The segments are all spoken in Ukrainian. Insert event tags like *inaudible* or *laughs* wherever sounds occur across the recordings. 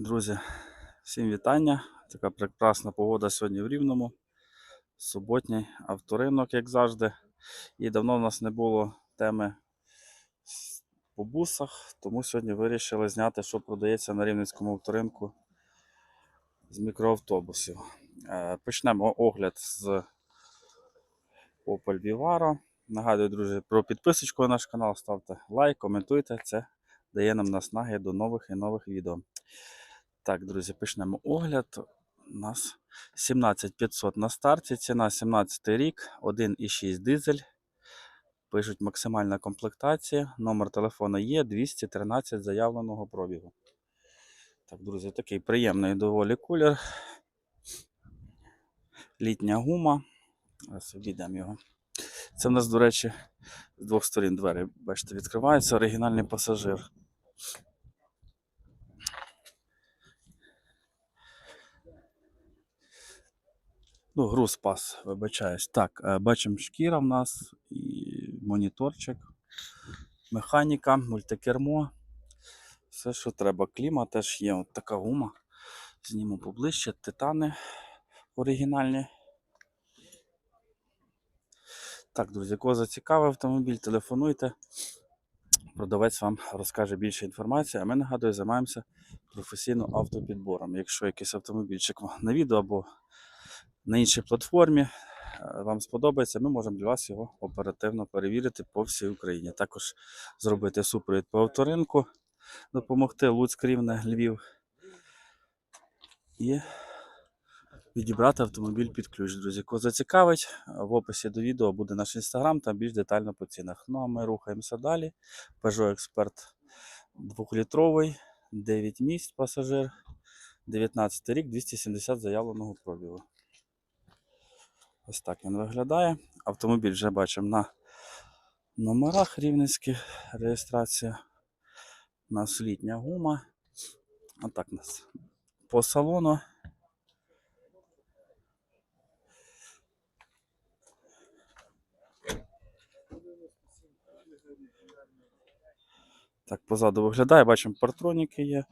Друзі, всім вітання. Така прекрасна погода сьогодні в Рівному. Суботній авторинок, як завжди. І давно в нас не було теми по бусах, тому сьогодні вирішили зняти, що продається на Рівненському авторинку з мікроавтобусів. Е, Почнемо огляд з Opel Vivaro. Нагадую, друзі, про підписочку на наш канал. Ставте лайк, коментуйте. Це дає нам наснаги до нових і нових відео. Так, друзі, почнемо огляд. У нас 17500 на старті, ціна 17 рік, 1,6 дизель. Пишуть максимальна комплектація. Номер телефону є 213 заявленого пробігу. Так, друзі, такий приємний доволі колір. Літня гума. Зараз обійдемо його. Це в нас, до речі, з двох сторін двері, бачите, відкриваються. Оригінальний пасажир. Ну, груз пас, вибачаюсь. Так, е, бачимо шкіра в нас, і моніторчик, механіка, мультикермо. Все, що треба. Кліма теж є. От така гума. Зніму поближче. Титани оригінальні. Так, друзі, кого зацікавив автомобіль, телефонуйте. Продавець вам розкаже більше інформації, а ми нагадую, займаємося професійним автопідбором. Якщо якийсь автомобільчик на відео або на іншій платформі е, вам сподобається, ми можемо для вас його оперативно перевірити по всій Україні. Також зробити супровід по авторинку, допомогти Луцьк, Рівне, Львів і відібрати автомобіль під ключ. Друзі, кого зацікавить, в описі до відео буде наш інстаграм, там більш детально по цінах. Ну а ми рухаємося далі. Peugeot Expert 2-літровий, 9 місць пасажир, 19 рік, 270 заявленого пробігу. Ось так він виглядає. Автомобіль вже бачимо на номерах рівненських реєстрація. У нас літня гума. Отак у нас по салону. Так, позаду виглядає, бачимо, партроніки є.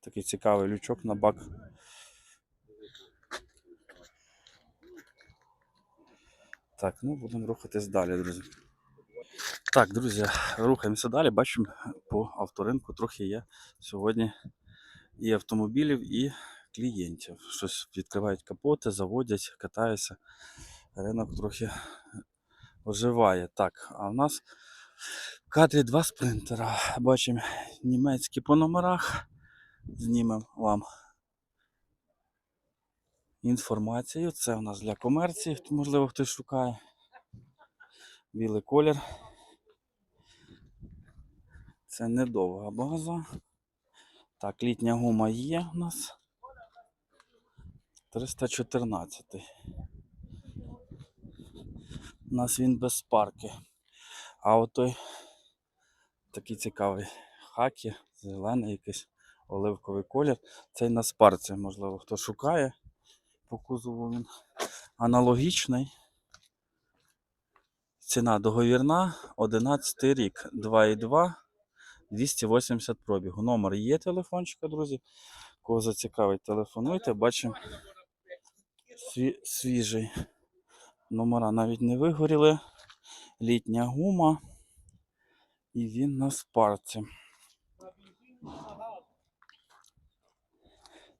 Такий цікавий лючок на бак. Так, ну будемо рухатись далі, друзі. Так, друзі, рухаємося далі. Бачимо по авторинку трохи є сьогодні і автомобілів, і клієнтів. Щось відкривають капоти, заводять, катаються. Ринок трохи оживає. Так, а в нас в кадрі два спринтера. Бачимо німецькі по номерах. Знімемо вам інформацію. Це у нас для комерції, можливо, хтось шукає. Білий колір. Це недовга база. Так, літня гума є у нас. 314. У нас він без парки. А от той такий цікавий хакі, зелений якийсь оливковий колір. Цей на спарці, можливо, хто шукає. По кузову він аналогічний. Ціна договірна 11 рік 2,2 280 пробігу. Номер є телефончика, друзі. Кого зацікавить, телефонуйте. Бачимо сві- свіжий. Номера навіть не вигоріли. Літня гума. І він на спарці.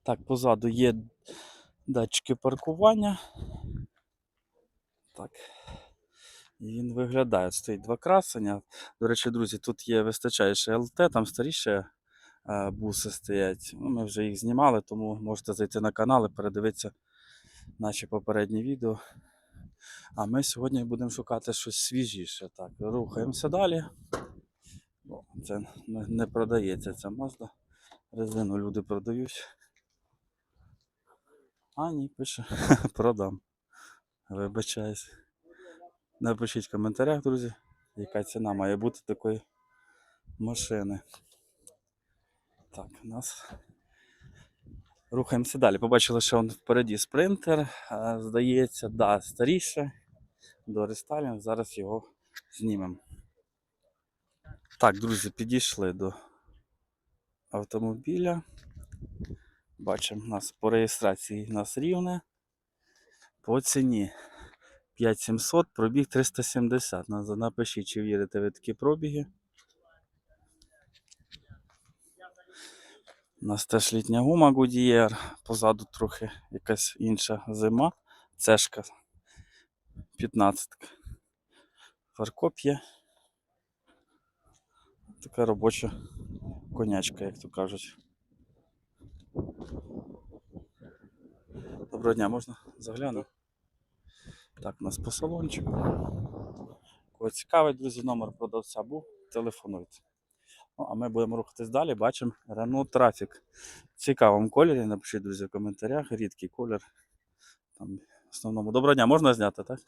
Так, позаду є датчики паркування. Так. І він виглядає. Стоїть два красення. До речі, друзі, тут є вистачає ЛТ, там старіші е, буси стоять. Ну, ми вже їх знімали, тому можете зайти на канал і передивитися наші попередні відео. А ми сьогодні будемо шукати щось свіжіше. Так, рухаємося далі. Це не, продається ця Mazda. Резину люди продають. А, ні, пише, *laughs* продам. Вибачаюсь. Напишіть в коментарях, друзі, яка ціна має бути такої машини. Так, у нас. Рухаємося далі. Побачили, що он впереді спринтер. Здається, да, старіше. До рестайлінг. Зараз його знімемо. Так, друзі, підійшли до автомобіля. Бачимо, у нас по реєстрації у нас рівне. По ціні 5700, пробіг 370. Напишіть, чи вірите ви такі пробіги. У нас теж літня гума Goodyear, позаду трохи якась інша зима. Цешка 15. Фаркоп є. Така робоча конячка, як то кажуть. Доброго дня, можна загляну? Так, у нас по салончику. Кого цікавить, друзі, номер продавця був, телефонуйте. Ну, а ми будемо рухатись далі. Бачимо Renault Traffic. В цікавому кольорі. Напишіть, друзі, в коментарях. Рідкий колір. Там, в основному. Доброго дня, можна зняти, так?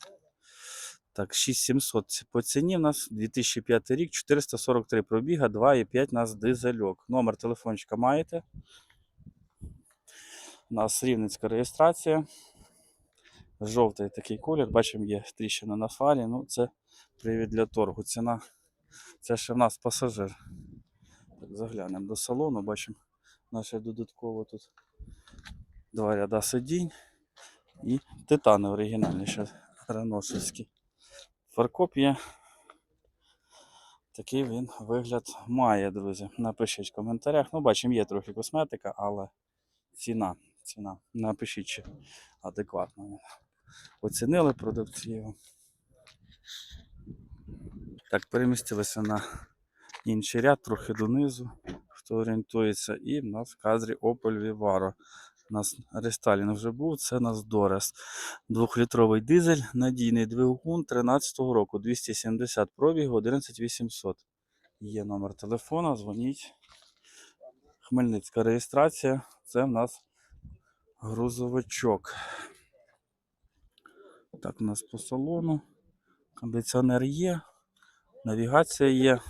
Так, 6700 по ціні в нас 2005 рік, 443 пробіга, 2,5 у нас дизельок. Номер телефончика маєте. У нас рівницька реєстрація. Жовтий такий колір. Бачимо, є тріщина на фарі. Ну, це привід для торгу. Ціна. Це ще в нас пасажир. Так, заглянемо до салону, бачимо наше додатково тут два ряда сидінь і титани оригінальні ще реношевські. Фаркоп є. Такий він вигляд має, друзі. Напишіть в коментарях. Ну, бачимо, є трохи косметика, але ціна. Ціна. Напишіть, чи адекватно. Оцінили продавці його. Так, перемістилися на інший ряд, трохи донизу, хто орієнтується. І в нас в кадрі Opel Vivaro. У нас рестайлінг вже був, це у нас Дорес. Двохлітровий дизель, надійний двигун 13-го року, 270 пробігу, 11800. Є номер телефона, дзвоніть. Хмельницька реєстрація. Це в нас грузовичок. Так, у нас по салону. Кондиціонер є, навігація є,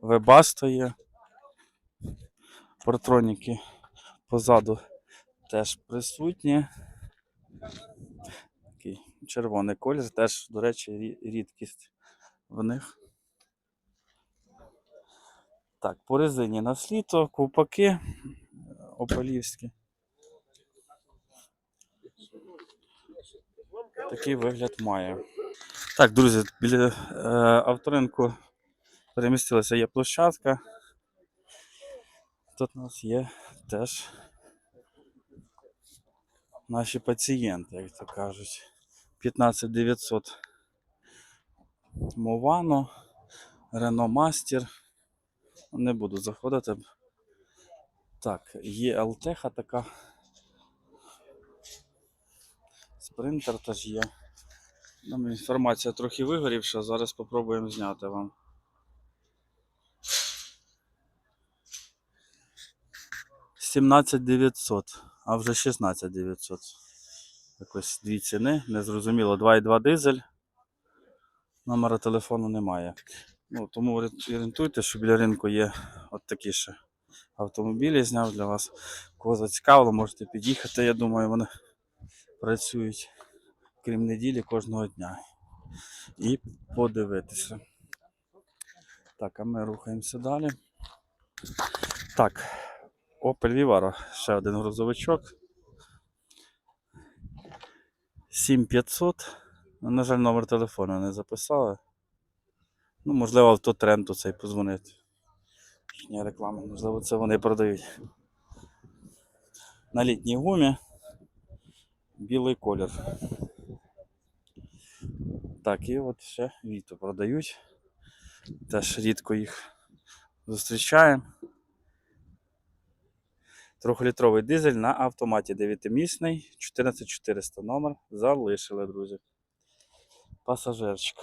вебасто є. Портроніки позаду теж присутні. Такий червоний колір, теж, до речі, рідкість в них. Так, по резині на сліто, ковпаки е, опалівські. Такий вигляд має. Так, друзі, біля е, авторинку перемістилася є площадка. Тут у нас є теж наші пацієнти, як то кажуть. 15900 Мовано, Рено Мастер. Не буду заходити. Так, є ЛТХ така. Спринтер теж є. Нам інформація трохи вигорівша, зараз спробуємо зняти вам. Сімнадцять а вже 16 900. Якось дві ціни, незрозуміло. 2,2 дизель. Номера телефону немає. Ну, тому орі- орієнтуйте, що біля ринку є от такі ще автомобілі. Зняв для вас. Кого зацікавило, можете під'їхати. Я думаю, вони працюють крім неділі кожного дня. І подивитися. Так, а ми рухаємося далі. Так, Opel Vivaro, ще один грузовичок. 7500. Ну, На жаль, номер телефону не записали. Ну, можливо, автотренд цей позвонити. Їхня реклама, можливо, це вони продають. На літній гумі. Білий колір. Так, і от ще Віто продають. Теж рідко їх зустрічаємо. Трьохлітровий дизель на автоматі 9-місний, 14400 номер. Залишили, друзі. Пасажирчик.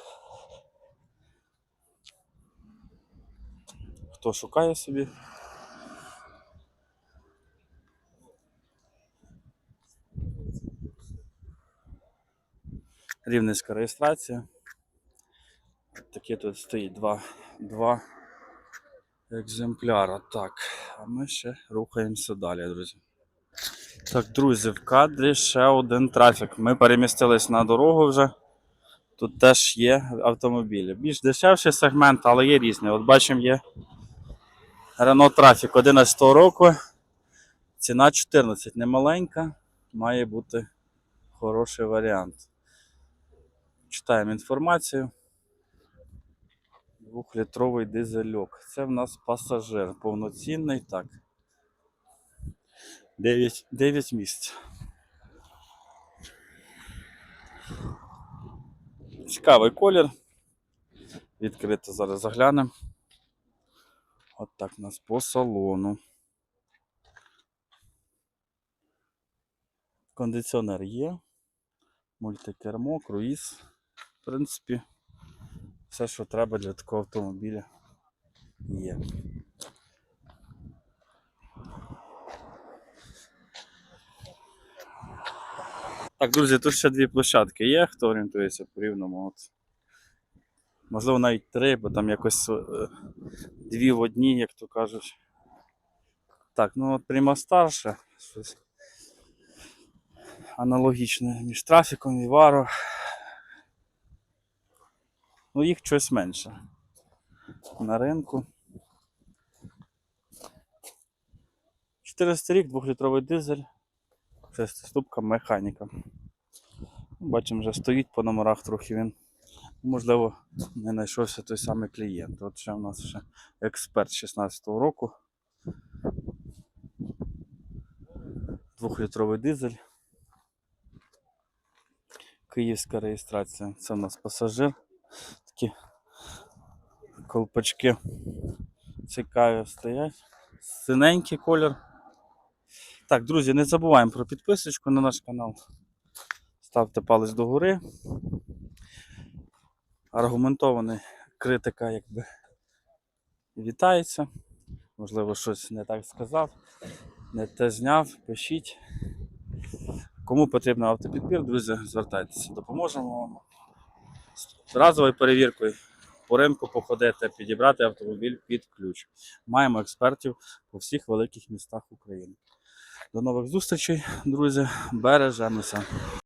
Хто шукає собі? Рівненська реєстрація. Такі тут стоїть два, два екземпляра. Так, а ми ще рухаємося далі, друзі. Так, друзі, в кадрі ще один трафік. Ми перемістились на дорогу вже. Тут теж є автомобілі. Більш дешевший сегмент, але є різні. От бачимо, є Renault Trafic 11 року. Ціна 14, немаленька, має бути хороший варіант. Читаємо інформацію. Двохлітровий дизельок. Це в нас пасажир повноцінний. Так. 9, 9 місць. Цікавий колір. Відкрито зараз заглянемо. От так у нас по салону. Кондиціонер є. Мультикермо, круїз. В принципі, все, що треба для такого автомобіля є. Так, друзі, тут ще дві площадки є, хто орієнтується по рівному. От. Можливо, навіть три, бо там якось е, дві в одній, як то кажуть. Так, ну от Prima старше. Щось аналогічне між трафіком і Варо. Ну, їх щось менше. На ринку. 400 рік, 2-літровий дизель, шестиступка механіка. Бачимо, вже стоїть по номерах трохи він. Можливо, не знайшовся той самий клієнт. От ще в нас ще експерт 16-го року. Двохлітровий дизель. Київська реєстрація. Це у нас пасажир. Такі колпачки цікаві стоять. Синенький колір. Так, друзі, не забуваємо про підписочку на наш канал. Ставте палець догори. Аргументована критика якби вітається. Можливо, щось не так сказав, не те зняв, пишіть. Кому потрібен автопідбір, друзі, звертайтеся, допоможемо вам. З разовою перевіркою по ринку походити, підібрати автомобіль під ключ. Маємо експертів по всіх великих містах України. До нових зустрічей, друзі. Бережемося.